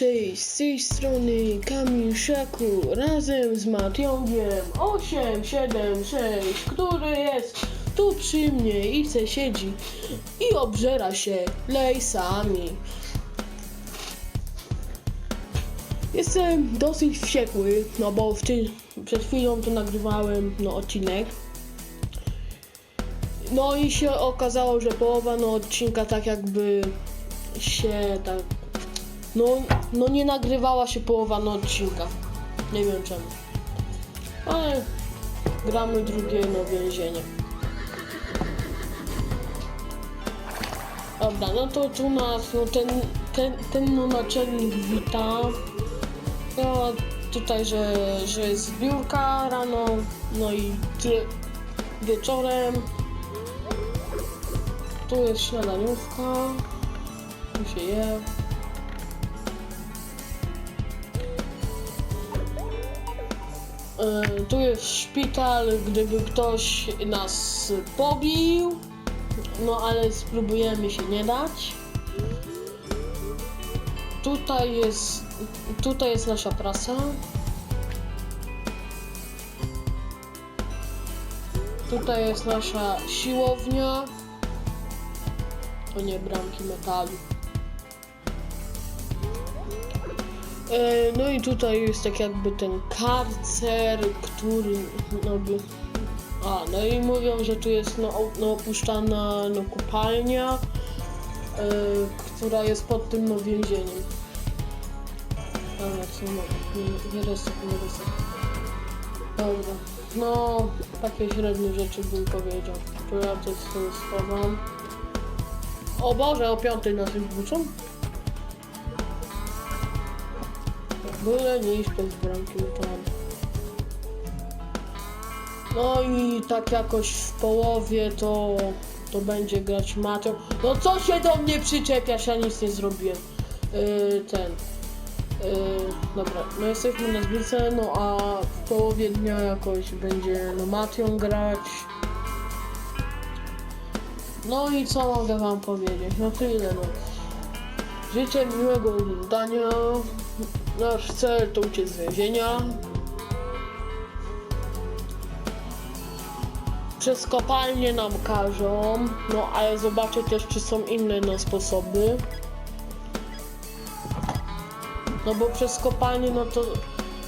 Cześć, z tej strony Kamil Szaku razem z Mationgiem 876, który jest tu przy mnie i se siedzi i obżera się lejsami. Jestem dosyć wściekły, no bo w ty, przed chwilą to nagrywałem no, odcinek. No i się okazało, że połowa no, odcinka tak jakby się tak no, no nie nagrywała się połowa no odcinka. Nie wiem czemu. Ale gramy drugie no więzienie. Dobra, no to tu nas no ten, ten, ten no naczelnik wita. No tutaj, że, że jest zbiórka rano, no i wieczorem. Tu jest śniadaniówka. Tu się je. E, Tu jest szpital, gdyby ktoś nas pobił. No ale spróbujemy się nie dać. Tutaj jest, tutaj jest nasza prasa. Tutaj jest nasza siłownia. To nie bramki metalu. No i tutaj jest tak jakby ten karcer, który no by... A, no i mówią, że tu jest no, no opuszczana no, kopalnia, e, która jest pod tym no więzieniem. Dobra, co mogę? Nie, nie nie. Dobra, no takie średnie rzeczy bym powiedział. To ja to sobie schowam. O Boże, o piątej na tym wrócą? Byle nie iść bez bramki. No i tak jakoś w połowie to, to będzie grać Mateo. No co się do mnie przyczepiasz, ja nic nie zrobiłem. Yy, ten. Yy, dobra, no jesteśmy na zbiórce, no a w połowie dnia jakoś będzie no Matią grać. No i co mogę wam powiedzieć? No tyle no. Życzę miłego oglądania. Nasz cel to uciec z więzienia. Przez kopalnię nam każą, no ale zobaczę też, czy są inne no, sposoby. No bo przez kopalnię, no to,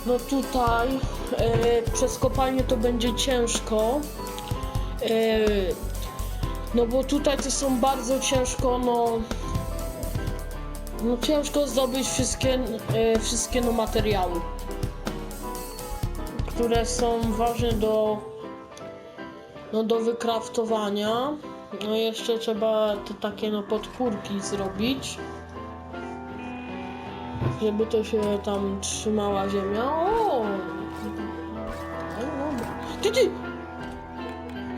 no tutaj, e, przez kopalnię to będzie ciężko. E, no bo tutaj to są bardzo ciężko, no, no ciężko zdobyć wszystkie, e, wszystkie no materiały, które są ważne do, no do wykraftowania. No jeszcze trzeba te takie no podpórki zrobić, żeby to się tam trzymała ziemia. O! Ty, ty!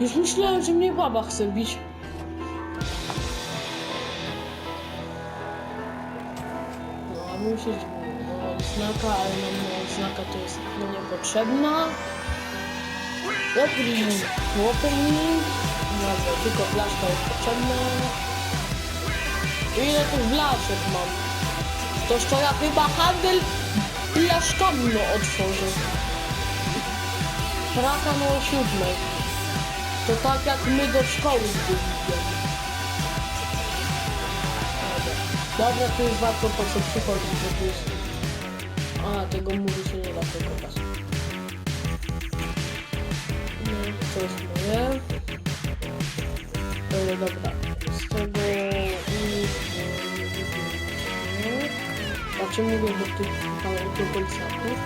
Już myślałem, że mnie baba chce bić. Musisz no, znaka, ale nam no, znaka to jest no, niepotrzebna. Dobry opening. Dobra, tylko blaszka jest potrzebna. Ile tych blaszek mam? Toż to ja chyba handel blaszkami no otworzę. Praka no o siódmej. To tak jak my do szkoły zbyliśmy. Dobra, to jest warto po co przychodzić, bo to jest... A, tego mówi się nie da pokazać. No, to jest moje. E, dobra, z tego... Znaczy mówię do tych do policjantów.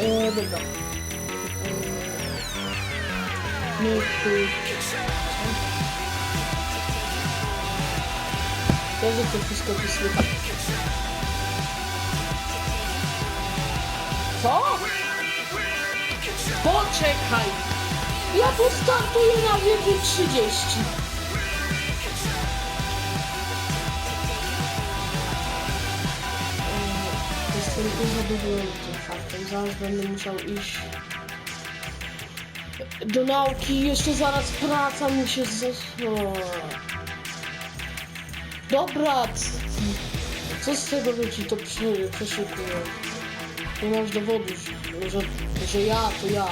E, dobra. E, my tu... Jezu, to wszystko tu słychać. Co? Poczekaj! Ja tu startuję na wieku 30. Eee, Jestem zadowolony tym faktem. Zaraz będę musiał iść do nauki. Jeszcze zaraz praca mi się z... Dobra. Co z tego, ci to przy, przeszukuję? Nie masz dowodu, że, że, ja to ja.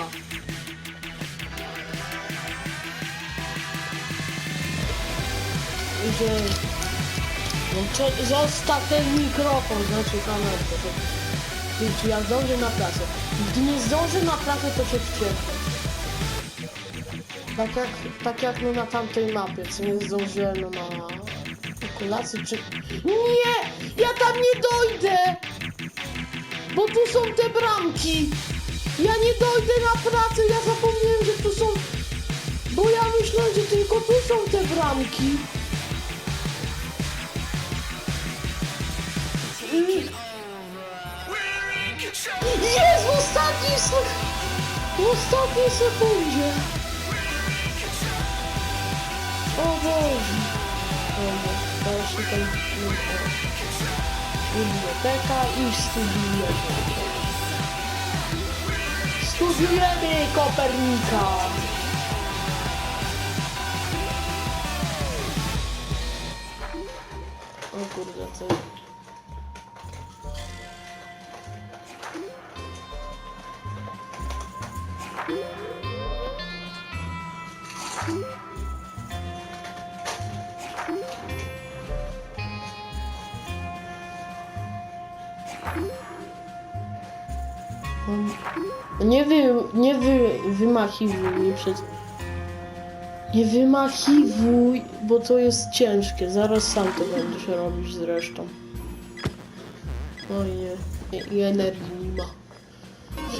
I że... No zostaw ten mikrofon, znaczy kamerkę. Czy ja zdążę na pracę? Gdy nie zdążę na pracę, to się wścieknę. Tak jak, tak jak no na tamtej mapie, co nie zdążyłem no na kolację czy... Nie! Ja tam nie dojdę! Bo tu są te bramki! Ja nie dojdę na pracę, ja zapomniałem, że tu są... Bo ja myślałem, że tylko tu są te bramki. Jest w ostatniej. W ostatniej sekundzie. O Boże. Teraz tutaj biblioteka i studiujemy. Studiujemy Kopernika. O kurde, co? Nie wy, nie wy, wymachiwuj mnie przed... Nie wymachiwuj, bo to jest ciężkie. Zaraz sam to będziesz robić zresztą. Oj nie, i, i energii nie ma.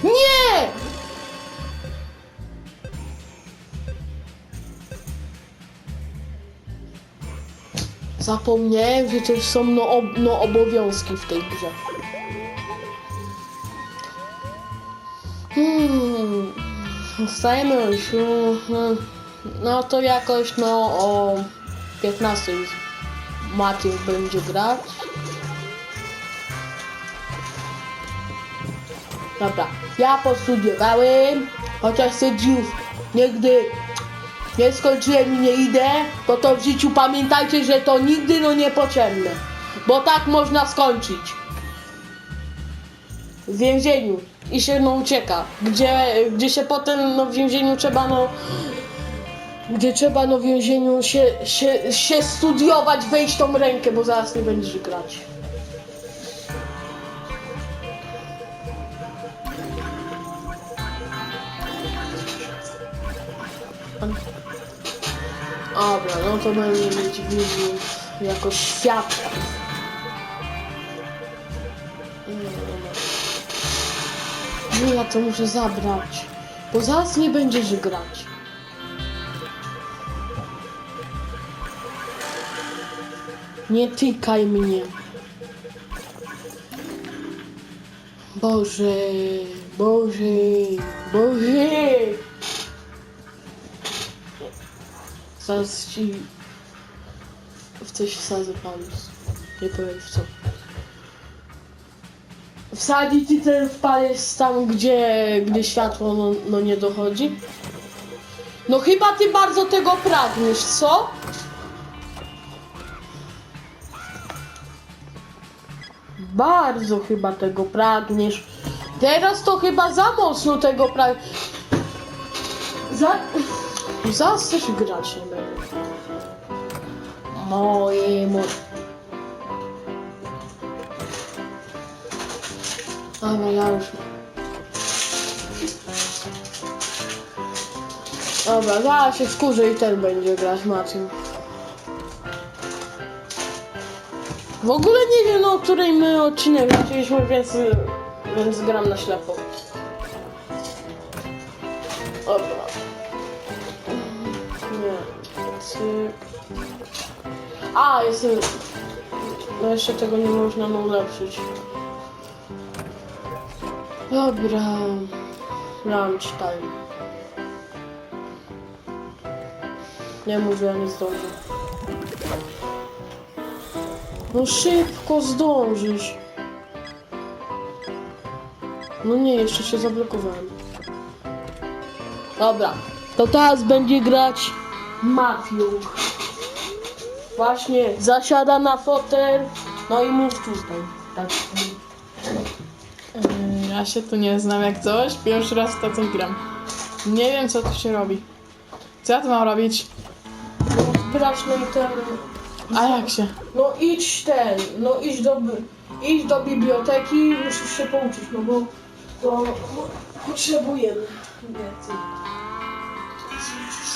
Nie! Zapomniałem, że to są no, ob, no obowiązki w tej grze. Hmm. Wstajemy już. mhm. No to jakoś no o 15 już Maciej będzie grać. Dobra, ja postudiowałem, chociaż sędziów nigdy nie skończyłem i nie idę, bo to w życiu pamiętajcie, że to nigdy no niepotrzebne, bo tak można skończyć w więzieniu i się no ucieka, gdzie, gdzie się potem no w więzieniu trzeba no gdzie trzeba no w więzieniu się, się, się studiować, wejść tą rękę, bo zaraz nie będziesz grać. Dobra, no to będę mieć wizję jako świadka. No ja to muszę zabrać, bo zaraz nie będziesz grać. Nie tykaj mnie. Boże, Boże, Boże. Zaraz ci w coś wsadzę. Nie powiem w co. Wsadzi ci ten palec tam, gdzie, gdzie światło no, no nie dochodzi? No chyba ty bardzo tego pragniesz, co? Bardzo chyba tego pragniesz. Teraz to chyba za mocno tego pragniesz. Za... Chcesz grać nie będę. Moje mo... Ja już... Dobra, zaraz się wkurzę i ten będzie grać Maciej. W ogóle nie wiem, o której my odcinek zaczęliśmy, więc, więc gram na ślepo. Dobra. Nie. Cyk. A, jestem... No jeszcze tego nie można ulepszyć. Dobra. Lunch time. Nie mówię, nie zdążę. No szybko zdążysz. No nie, jeszcze się zablokowałem. Dobra, to teraz będzie grać Matthew. Właśnie zasiada na fotel No i mów tutaj. Tak. Ja się tu nie znam jak coś. Pierwszy raz w to coś gram. Nie wiem co tu się robi. Co ja tu mam robić? Zbierać no i ten... A jak się? No idź ten, no idź do, idź do biblioteki, musisz się pouczyć, no bo to no, potrzebujemy wiedzy.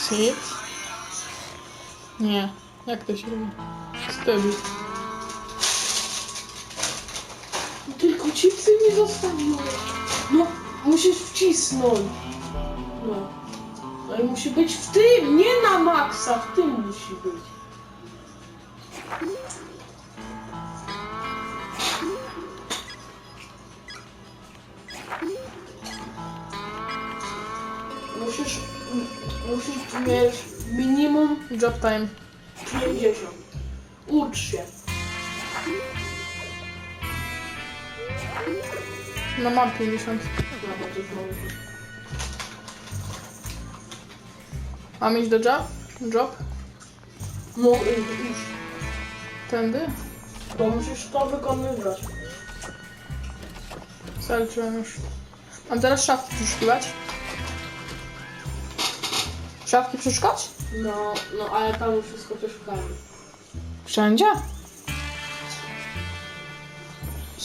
Sit? Nie. Jak to się robi? Study. Tylko chipsy mi zostawiłeś. No, musisz wcisnąć. No. No i musi być w tym, nie na maksa, w tym musi być. Musisz, musisz mieć minimum Job time. 50. Ucz się. No mam 50. Dobra, to już mam. Iść do job? Job? No i już. Tędy? Bo musisz to wykonywać. Zaliczyłem już. Mam teraz szafki przeszukiwać? Szafki przeszukać? No, no ale tam już wszystko przeszukamy. Wszędzie?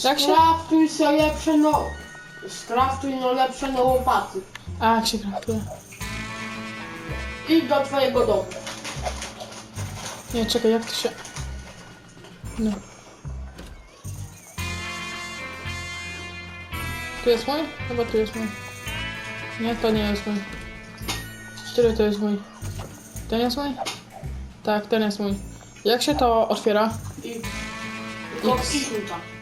Jak się... Skraftuj sobie lepsze no... Skraftuj no lepsze no łopaty. A, jak się kraftuje? Idź do twojego domu. Nie, czekaj, jak to się... No. Tu jest mój? Chyba tu jest mój. Nie, to nie jest mój. Który to jest mój? Ten jest mój? Tak, ten jest mój. Jak się to otwiera? I... Wciśnij tam.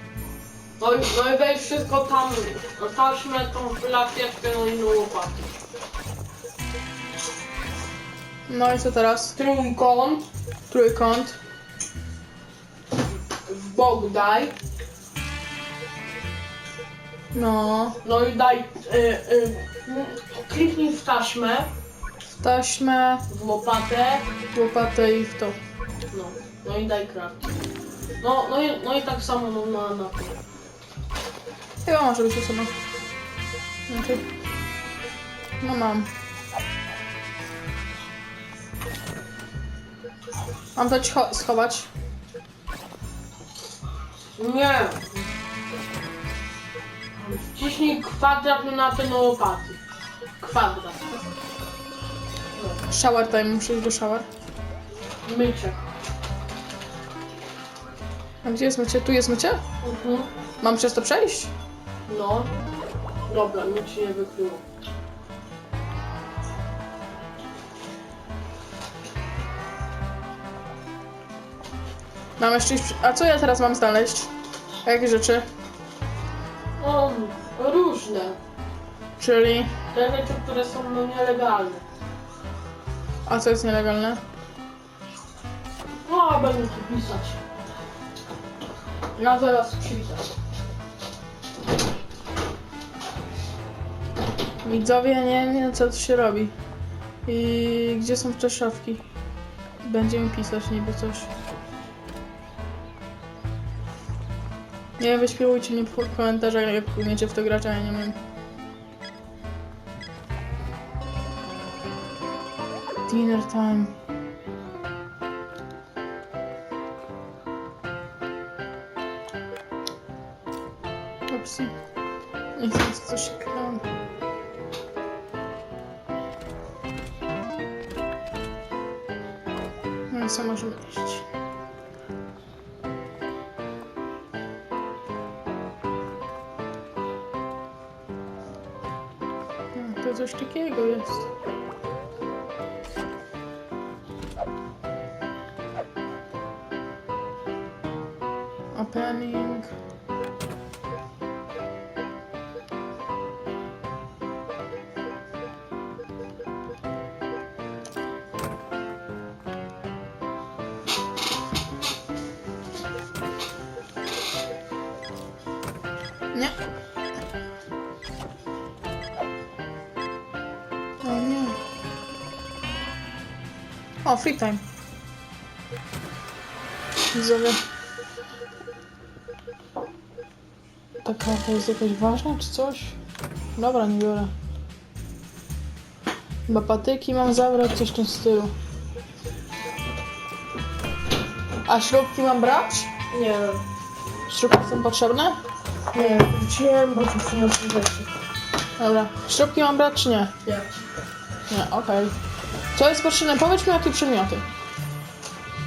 No i, no i weź wszystko tam, no taśmę, tą lakietkę, no i łopaty. No i co teraz? Trójkąt, Trójkąt. w bok daj. No. No i daj, y, y, kliknij w taśmę, W taśmę, w łopatę, w łopatę i w to. no, no i daj kraft. No, no, i, no i tak samo no, na, na tym. Chyba może być osoba. Znaczy... No mam. Mam to cicho- schować. Nie. Wciśnij kwadrat na te no łopaty. Kwadrat. Shower time, muszę iść do shower. Mycie. A gdzie jest mycie? Tu jest mycie? Mhm. Mam przez to przejść? No. Dobra, nic się nie wykryło. Mam jeszcze A co ja teraz mam znaleźć? Jakie rzeczy? O, różne. Czyli... Te rzeczy, które są no, nielegalne. A co jest nielegalne? No, będę tu pisać. Ja zaraz pisać. Widzowie, nie wiem co tu się robi. I gdzie są te szafki? Będziemy pisać niby coś. Nie wyśpiewujcie mnie w komentarzach, jak umiecie w to grać, a ja nie wiem. Dinner time. Upsi. Nie chcę coś się No co możemy iść? No, to coś takiego jest. Nie. O nie. O, free time. Widzowie. ta karta jest jakaś ważna czy coś? Dobra, nie biorę. Chyba patyki mam zabrać, coś w tym stylu. A śrubki mam brać? Nie, Śrubki są potrzebne? nie, wróciłem, bo to są rzeczy. Dobra. Śrubki mam brać czy nie? Nie. Nie, okej. Co jest potrzebne? Powiedz mi jakie przedmioty.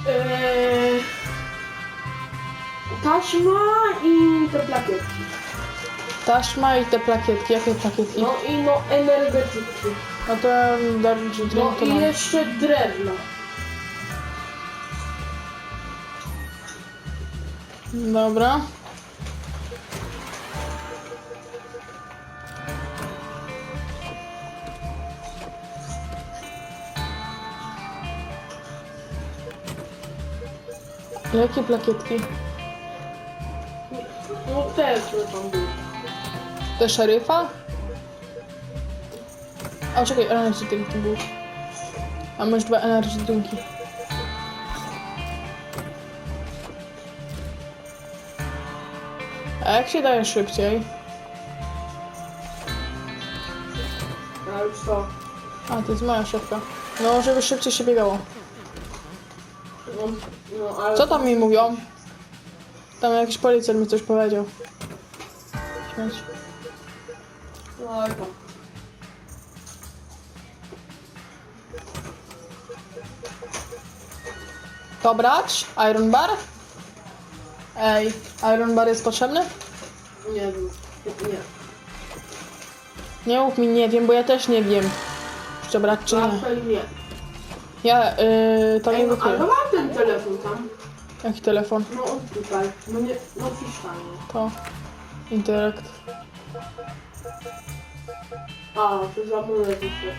Eee, taśma i te plakietki. Taśma i te plakietki. Jakie plakietki? No i no energetyki. No to Dark Drink No to i mam. jeszcze drewno. Dobra. Jakie plakietki? No te, które tam były. Te szeryfa? O, czekaj, energy drink był. A masz dwa energy drinki. Jak się daje szybciej? Ale co? A, to jest moja szybka. No, żeby szybciej się biegało. No, no ale... Co tam mi mówią? Tam jakiś policjant mi coś powiedział. Śmieć. No ale. To brać? Iron bar? Ej, Iron bar jest potrzebny? Nie wiem. Nie. Nie mów mi nie wiem, bo ja też nie wiem. Czy brać czy nie. Raczej nie. Ja, yy, to Ej, nie no, ale mam ten telefon tam. Jaki telefon? No on tutaj. No nie, no. To. Interakt. A, to zamulę jeszcze.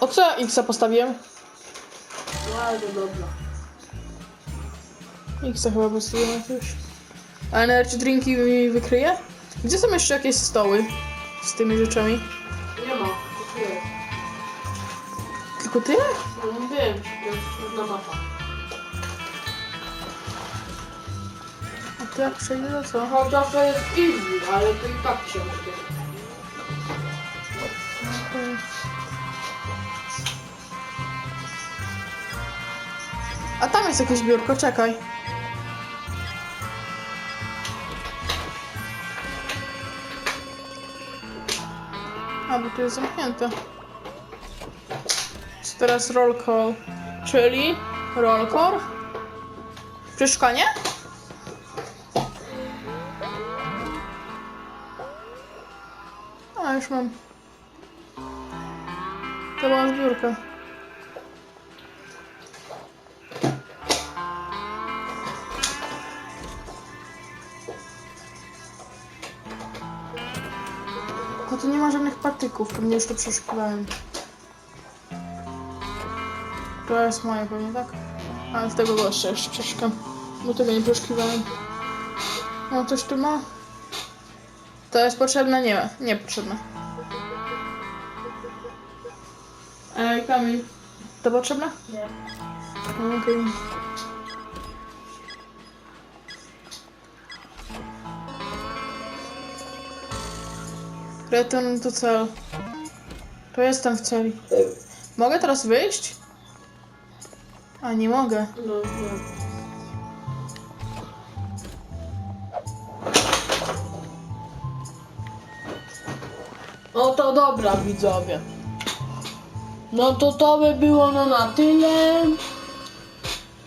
O co ja X postawiłem? Bardzo dobra. X chyba postawiłem jakiegoś. A energy drinki mi wykryje? Gdzie są jeszcze jakieś stoły z tymi rzeczami? Nie ma. To jest. Tylko tyle? No nie wiem, to jest trudna mapa. A to jak przejdę to co? Chociaż to jest easy, ale to i tak ciężko. A tam jest jakieś biurko, czekaj. A, bo tu jest zamknięte. Co teraz roll call? Czyli roll call? Przeszukanie? A, już mam. To była zbiórka. Tu nie ma żadnych patyków, pewnie już to przeszukiwałem. To jest moje pewnie, tak? Ale z tego gościa jeszcze przeszukam, bo tego nie przeszukiwałem. No coś tu ma? To jest potrzebne? Nie, nie potrzebne. Ej, Kamil, to potrzebne? Nie. No, Okej. Return to cel. To jestem w celi. Mogę teraz wyjść? A nie mogę. No. No to dobra widzowie. No to to by było no na tyle.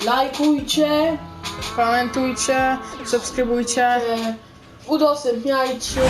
Lajkujcie, Komentujcie, subskrybujcie. e, udostępniajcie.